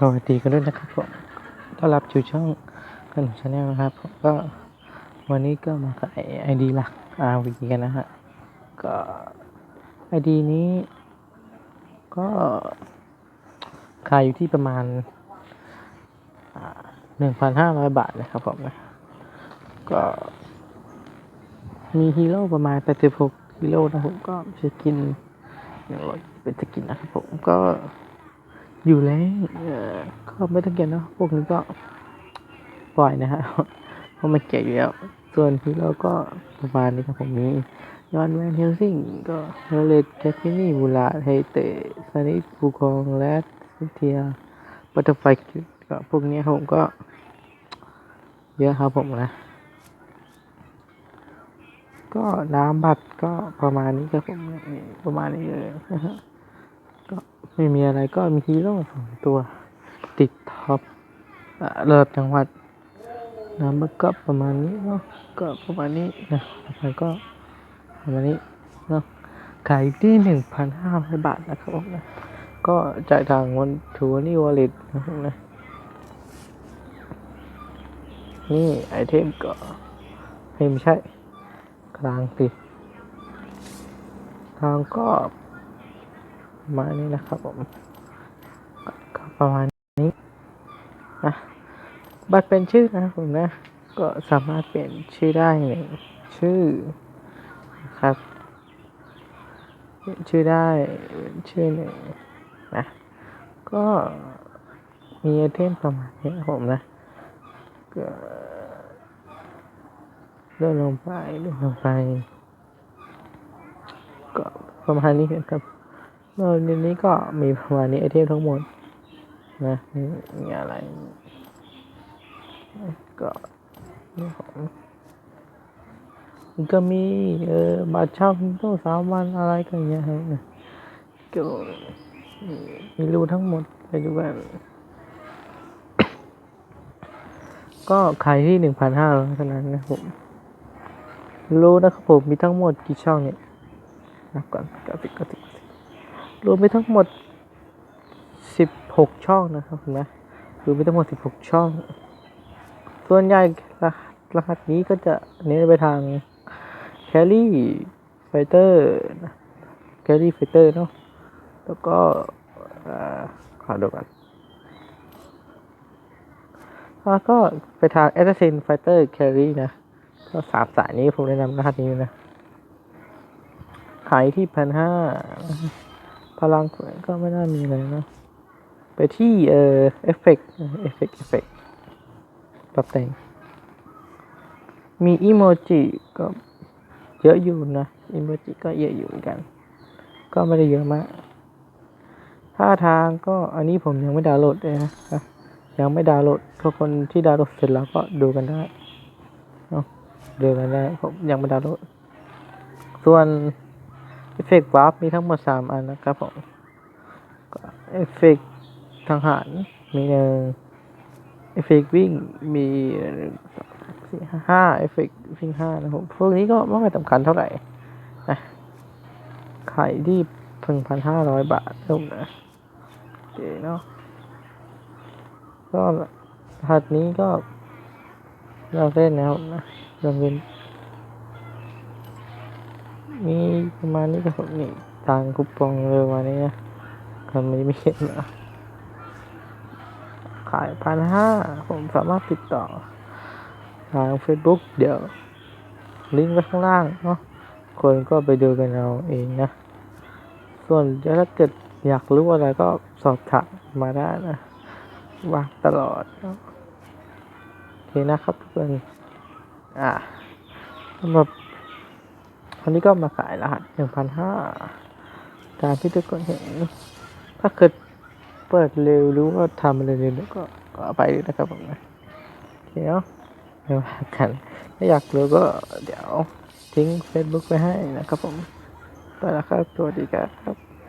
สวัสดีกันด้วยนะครับผมต้อนรับสู่ช่องขนมชาแนลนะครับผมก็วันนี้ก็มากับไอดีหลัก RV กันนะฮะก็ไอดีนี้ ก็ขายอยู่ที่ประมาณหนึ่งพันห้าร้อยบาทนะครับผมนะก็มีฮีโร่ประมาณแปดสิบหกฮีโร่นะผมก็จะกินหนึ่งร้อยเป็นสกินนะครับผมก็ อยู่แล้วก็ไม่ต้องเก็บเนะพวกนี้ก็ปล่อยนะฮะเพราะมันเก็บอยู่แล้วส่วนที่เราก็ประมาณนี้ครับผมมียอนแวนเฮลซิงก็เฮเลตแคฟินี่บูลาไฮเตซานิบูคองแรดซิเทียบัตเตอร์ไฟก็พวกนี้ครับผมก็เยอะครับผมนะ ก็น้ำบัตรก็ประมาณนี้ครับผมประมาณนี้เลยนะฮะ ไม่มีอะไรก็มีฮีโร่สองตัว ติดท็อประดับจังหวัดนะมันก็ประมาณนี้เนาะก็ประมาณนี้นะแล้วก็ประมาณนี้เนาะขายที่หนึ่งพันห้าร้อยบาทนะครับผมนะก็จ่ายทางวันทูนี่วอลเล็ตนะครับนะนี่ไอเทมก็ไม่ใช่กลางสิทางก็ มาณนี้นะครับผมก็ประมาณนี้นะบัตรเป็นชื่อนะผมนะ ก็สามารถเปลี่ยนชื่อได้หนึ่งชื่อนะครับเปลี่ยนชื่อได้เป็นชื่อหนึ่งนะ ก็มีไอเทมประมาณนี้ผมนะก็เลื่อนลงไปเลื่อนลงไป ก็ประมาณนี้ครับ เออในนี้ก็มีประมาณนี้ไอเทมทั้งหมดนะมีอะไร ก็ของก็มีเออบัตรเช่าต้องสามวันอะไรกันอย่างเงี้ยครับนะก็มีรูทั้งหมดไปดูกันก็ขายที่หนึ่งพันห้าร้อยเท่านั้นนะผมรู้นะครับผมมีทั้งหมดกี่ช่องเนี่ยนับก่อนก้าสิบเก้าสิบ รวมไปทั้งหมด 16 ช่องนะครับเห็นไหมรวมไปทั้งหมด 16 ช่อง ส่วนใหญ่รหัสรหัสนี้ก็จะเน้นไปทางแคลรี่ไฟเตอร์แคลรี่ไฟเตอร์เนาะแล้วก็ขอดูกันแล้วก็ไปทาง Assassin Fighter Carry นะ ก็สามสายนี้ผมแนะนำรหัสนี้นะขายที่พันห้า พลังแขวนก็ไม่น่ามีอะไรนะ ไปที่เอ่อเอฟเฟกต์เอฟเฟกต์เอฟเฟกต์ปรับแต่ง มีอีโมจิก็เยอะอยู่นะอีโมจิก็เยอะอยู่เหมือนกัน ก็ไม่ได้เยอะมากท่าทางก็อันนี้ผมยังไม่ดาวน์โหลดเลยนะอะยังไม่ดาวน์โหลดทุกคนที่ดาวน์โหลดเสร็จแล้วก็ดูกันได้เนาะดูกันได้ผมยังไม่ดาวน์โหลด ส่วน เอฟเฟกต์วาร์ปมีทั้งหมด 3 อันนะครับผมเอฟเฟกต์ทางหารมีหนึ่งเอฟเฟกต์วิ่งมีสี่ห้าเอฟเฟกต์วิ่งห้านะครับผมพวกนี้ก็ไม่ค่อยสำคัญเท่าไหร่นะขายที่พึงพันห้าร้อยบาทเท่านะโอเคเนาะก็หัสนี้ก็เราเล่นนะครับนะเราเป็น มีประมาณนี้ก็ผมนี่ทางคูปองเลยวันนี้นะก็ไม่มีเห็นนะขายพันห้าผมสามารถติดต่อ ทาง Facebook เดี๋ยว ลิงก์ไว้ข้างล่างเนาะคนก็ไปดูกันเอาเองนะ ส่วนถ้าเกิดอยากรู้อะไรก็สอบถามมาได้นะวางตลอดเนาะโอเคนะครับทุกคนอ่าสำหรับ นนี้ก็มาขายรหัสหนึ่งพันห้าตามที่ทุกคนเห็น ถ้าเกิดเปิดเร็วหรือว่าทำอะไรเร็วก็ก็เอาไปนะครับผมนะโอเคเนาะไม่ว่ากันถ้าอยากรู้ก็เดี๋ยวทิ้ง Facebook ไว้ให้นะครับผมไปแล้วครับสวัสดีครับ